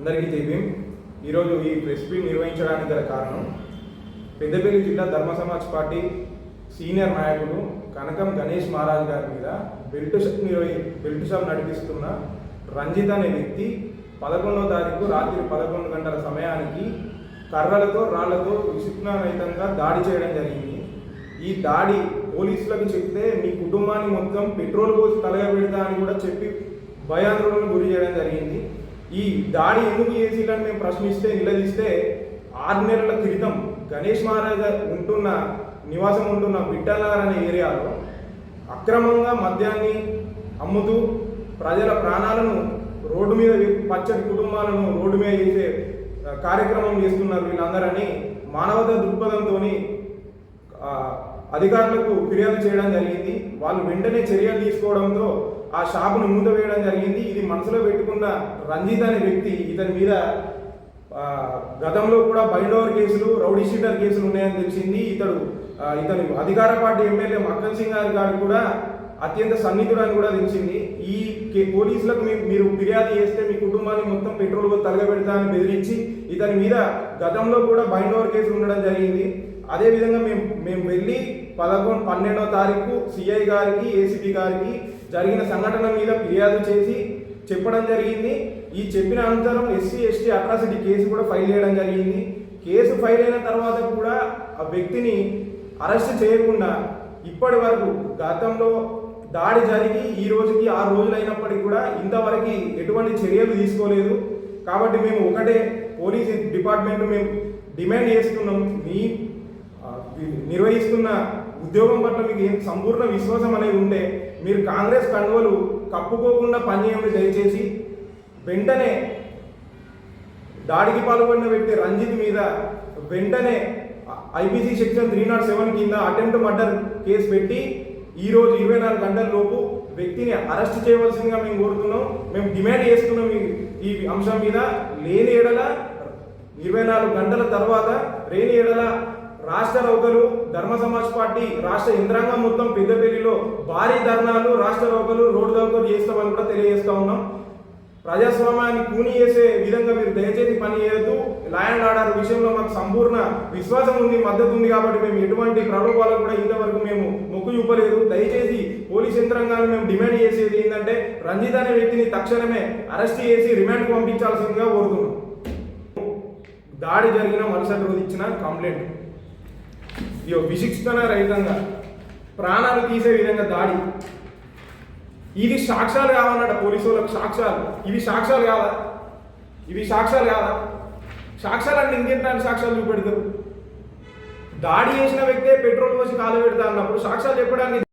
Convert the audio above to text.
అందరికీ జైభీం ఈరోజు ఈ ప్రెస్ మీట్ నిర్వహించడానికి గల కారణం పెద్దపల్లి జిల్లా ధర్మ సమాజ్ పార్టీ సీనియర్ నాయకులు కనకం గణేష్ మహారాజ్ గారి మీద బెల్ట్ షాప్ నిర్వహి బెల్ట్ షాప్ నడిపిస్తున్న రంజిత్ అనే వ్యక్తి పదకొండవ తారీఖు రాత్రి పదకొండు గంటల సమయానికి కర్రలతో రాళ్ళతో విచిత్రరహితంగా దాడి చేయడం జరిగింది. ఈ దాడి పోలీసులకు చెప్తే మీ కుటుంబాన్ని మొత్తం పెట్రోల్ పోసి తలగబెడతా అని కూడా చెప్పి భయాందోళనకు గురి చేయడం జరిగింది. ఈ దాడి ఎందుకు చేసిందని మేము ప్రశ్నిస్తే నిలదీస్తే ఆరు నెలల క్రితం గణేష్ మహారాజ్ ఉంటున్న నివాసం ఉంటున్న విఠలనగర్ అనే ఏరియాలో అక్రమంగా మద్యాన్ని అమ్ముతూ ప్రజల ప్రాణాలను రోడ్డు మీద వేసి పచ్చటి కుటుంబాలను రోడ్డు మీద చేసే కార్యక్రమం చేస్తున్నారు వీళ్ళందరని మానవత దృక్పథంతో అధికారులకు ఫిర్యాదు చేయడం జరిగింది. వాళ్ళు వెంటనే చర్యలు తీసుకోవడంతో ఆ షాపును మూతవేయడం జరిగింది. ఇది మనసులో పెట్టుకున్న రంజిత్ అనే వ్యక్తి ఇతని మీద గతంలో కూడా బైండోవర్ కేసులు రౌడీ షీటర్ కేసులు ఉన్నాయని తెలిసింది. ఇతడు ఇతని అధికార పార్టీ ఎమ్మెల్యే మక్కన్ సింగ్ గారి గారు కూడా అత్యంత సన్నిహితుడు అని కూడా తెలిసింది. ఈ కే- పోలీసులకు మీ- మీరు ఫిర్యాదు చేస్తే మీ కుటుంబాన్ని మొత్తం పెట్రోల్ తలగబెడతా అని బెదిరించి ఇతని మీద గతంలో కూడా బైండోవర్ కేసులు ఉండడం జరిగింది. అదేవిధంగా మేము మేము వెళ్ళి పదకొండు పన్నెండవ తారీఖు సిఐ గారికి ఏసీపీ గారికి జరిగిన సంఘటన మీద ఫిర్యాదు చేసి చెప్పడం జరిగింది. ఈ చెప్పిన అనంతరం ఎస్సీ ఎస్టీ అట్రాసిటీ కేసు కూడా ఫైల్ చేయడం జరిగింది. కేసు ఫైల్ అయిన తర్వాత కూడా ఆ వ్యక్తిని అరెస్ట్ చేయకుండా ఇప్పటి వరకు గతంలో దాడి జరిగి ఈ రోజుకి ఆరు రోజులు అయినప్పటికీ కూడా ఇంతవరకు ఎటువంటి చర్యలు తీసుకోలేదు. కాబట్టి మేము ఒకటే పోలీస్ డిపార్ట్మెంట్ మేము డిమాండ్ చేస్తున్నాం. మీ నిర్వహిస్తున్న ఉద్యోగం పట్ల మీకు ఏం సంపూర్ణ విశ్వాసం అనేది ఉంటే మీరు కాంగ్రెస్ కండువలు కప్పుకోకుండా పనిచేయండి దయచేసి వెంటనే దాడికి పాల్పడిన వ్యక్తి రంజిత్ మీద వెంటనే IPC section three not seven కింద అటెంప్ట్ మర్డర్ కేసు పెట్టి ఈరోజు ఇరవై నాలుగు గంటల లోపు వ్యక్తిని అరెస్ట్ చేయవలసిందిగా మేము కోరుతున్నాం. మేము డిమాండ్ చేస్తున్నాం ఈ- అంశం మీద. లేని ఎడల ఇరవై నాలుగు గంటల తర్వాత లేని ఎడల రాష్ట్ర రౌకలు ధర్మ సమాజ్ పార్టీ రాష్ట్ర యంత్రాంగం మొత్తం పెద్దపల్లిలో భారీ ధర్నాలు రాష్ట్ర రౌకలు రోడ్డు రౌకలు చేస్తామని కూడా తెలియజేస్తా ఉన్నాం. ప్రజాస్వామ్యాన్ని కూని చేసే విధంగా మీరు దయచేసి పని చేయొద్దు. ల్యాండ్ ఆర్డర్ విషయంలో మాకు సంపూర్ణ విశ్వాసం ఉంది మద్దతు ఉంది కాబట్టి మేము ఎటువంటి ప్రలోభాలకు కూడా ఇంతవరకు మేము మొక్కు చూపలేదు. దయచేసి పోలీస్ యంత్రాంగాన్ని మేము డిమాండ్ చేసేది ఏంటంటే రంజిత్ అనే వ్యక్తిని తక్షణమే అరెస్ట్ చేసి రిమాండ్ పంపించాల్సిందిగా కోరుతున్నాం. దాడి జరిగిన మరుసటి రోజు ఇచ్చిన కంప్లైంట్. ఇయో విశిక్షణ రహితంగా ప్రాణాలు తీసే విధంగా దాడి. ఇది సాక్ష్యాలు కావాలన్నట పోలీసు వాళ్ళకి సాక్ష్యాలు. ఇవి సాక్ష్యాలు కాదా? ఇవి సాక్ష్యాలు కాదా? సాక్ష్యాలు అంటే ఇంకెంటానికి సాక్ష్యాలు చూపెడతారు? దాడి చేసిన వ్యక్తే పెట్రోల్ పోసి కాలు పెడతా అన్నప్పుడు సాక్ష్యాలు చెప్పడానికి